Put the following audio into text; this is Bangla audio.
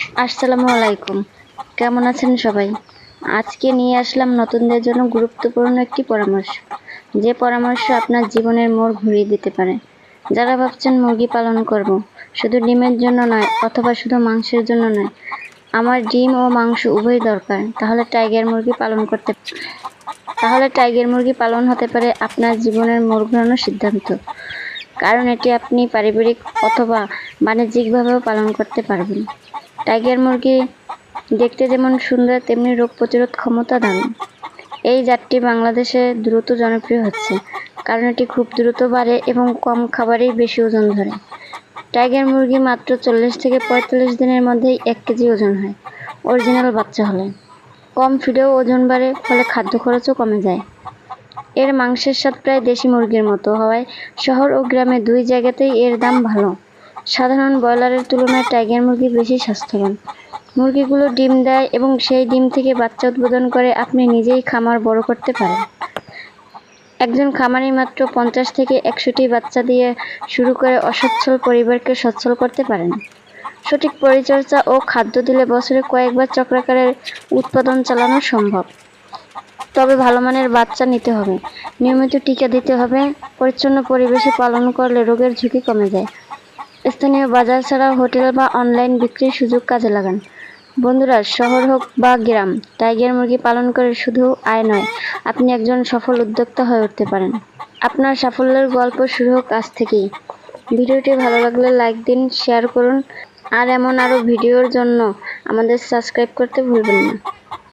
আসসালামু আলাইকুম। কেমন আছেন সবাই? আজকে নিয়ে আসলাম নতুনদের জন্য গুরুত্বপূর্ণ একটি পরামর্শ। যে পরামর্শ আপনার জীবনের মোড় ঘুরিয়ে দিতে পারে। যারা ভাবছেন মুরগি পালন করব, শুধু ডিমের জন্য নয়, অথবা শুধু মাংসের জন্য নয়, আমার ডিম ও মাংস উভয় দরকার, তাহলে টাইগার মুরগি পালন করতে তাহলে টাইগার মুরগি পালন হতে পারে আপনার জীবনের মোড় ঘোরানোর সিদ্ধান্ত। কারণ এটি আপনি পারিবারিক অথবা বাণিজ্যিকভাবেও পালন করতে পারবেন। টাইগার মুরগি দেখতে যেমন সুন্দর, তেমনি রোগ প্রতিরোধ ক্ষমতা দারুণ। এই জাতটি বাংলাদেশে দ্রুত জনপ্রিয় হচ্ছে, কারণ এটি খুব দ্রুত বাড়ে এবং কম খাবারেই বেশি ওজন ধরে। টাইগার মুরগি মাত্র চল্লিশ থেকে পঁয়তাল্লিশ দিনের মধ্যেই এক কেজি ওজন হয়, অরিজিনাল বাচ্চা হলে। কম ফিডেও ওজন বাড়ে, ফলে খাদ্য খরচও কমে যায়। এর মাংসের স্বাদ প্রায় দেশি মুরগির মতো হওয়ায় শহর ও গ্রামে দুই জায়গাতেই এর দাম ভালো। সাধারণ ব্রয়লারের তুলনায় টাইগার মুরগি বেশি স্বাস্থ্যবান। মুরগিগুলো ডিম দেয় এবং সেই ডিম থেকে বাচ্চা উৎপাদন করে আপনি নিজেই খামার বড় করতে পারেন। একজন খামারি মাত্র পঞ্চাশ থেকে একশোটি বাচ্চা দিয়ে শুরু করে অসচ্ছল পরিবারকে সচ্ছল করতে পারেন। সঠিক পরিচর্যা ও খাদ্য দিলে বছরে কয়েকবার চক্রাকারের উৎপাদন চালানো সম্ভব। তবে ভালো মানের বাচ্চা নিতে হবে। নিয়মিত টিকা দিতে হবে। পরিচ্ছন্ন পরিবেশে পালন করলে রোগের ঝুঁকি কমে যায়। স্থানীয় বাজার ছাড়া হোটেল বা অনলাইন বিক্রির সুযোগ কাজে লাগান। বন্ধুরা, শহর হোক বা গ্রাম, টাইগার মুরগি পালন করে শুধু আয় নয়, আপনি একজন সফল উদ্যোক্তা হয়ে উঠতে পারেন। আপনার সাফল্যের গল্প শুরু হোক আজ থেকেই। ভিডিওটি ভালো লাগলে লাইক দিন, শেয়ার করুন, আর এমন আরও ভিডিওর জন্য আমাদের সাবস্ক্রাইব করতে ভুলবেন না।